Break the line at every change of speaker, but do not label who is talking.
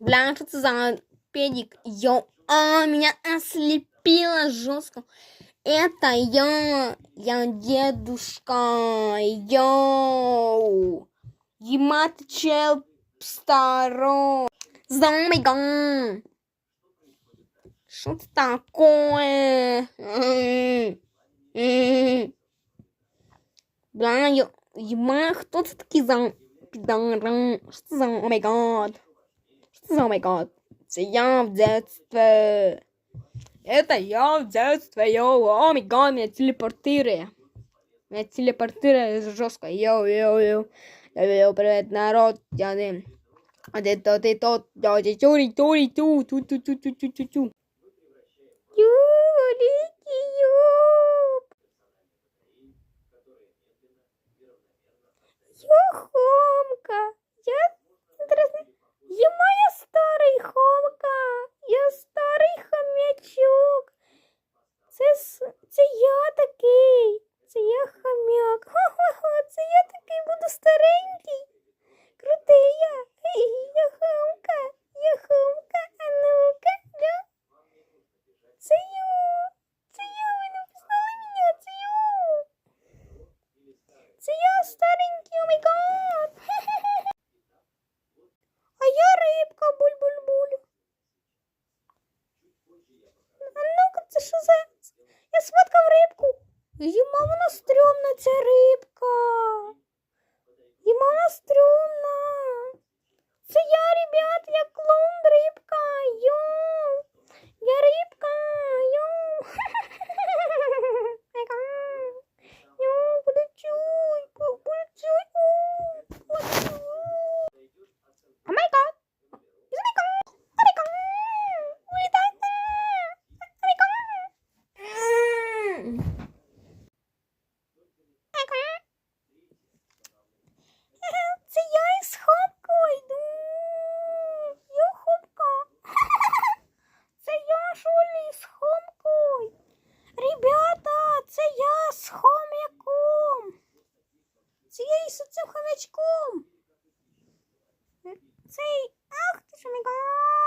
Бля, что это за педик? Йо, а, меня ослепило жестко. Это я, я дедушка, йоу. Ема ты чел старо. Зомбиган. Что это такое? Бля, я, ема, кто это такие за? Что за, о гад? Oh my god. Это я в детстве. Это я в детстве, йоу. О мой гад, меня телепортирует. Меня телепортирует жестко. Йоу, йоу, йоу. Йоу, привет, народ. Я не... А ты то, ты то. Я тебе тюри, тюри, тю. Тю, тю, тю, тю, тю, тю, тю. Юрики, Сфоткав рибку. Їма вона стрьомна, ця рибка. Їма вона стрьомна. 所以啊，这是 ốp.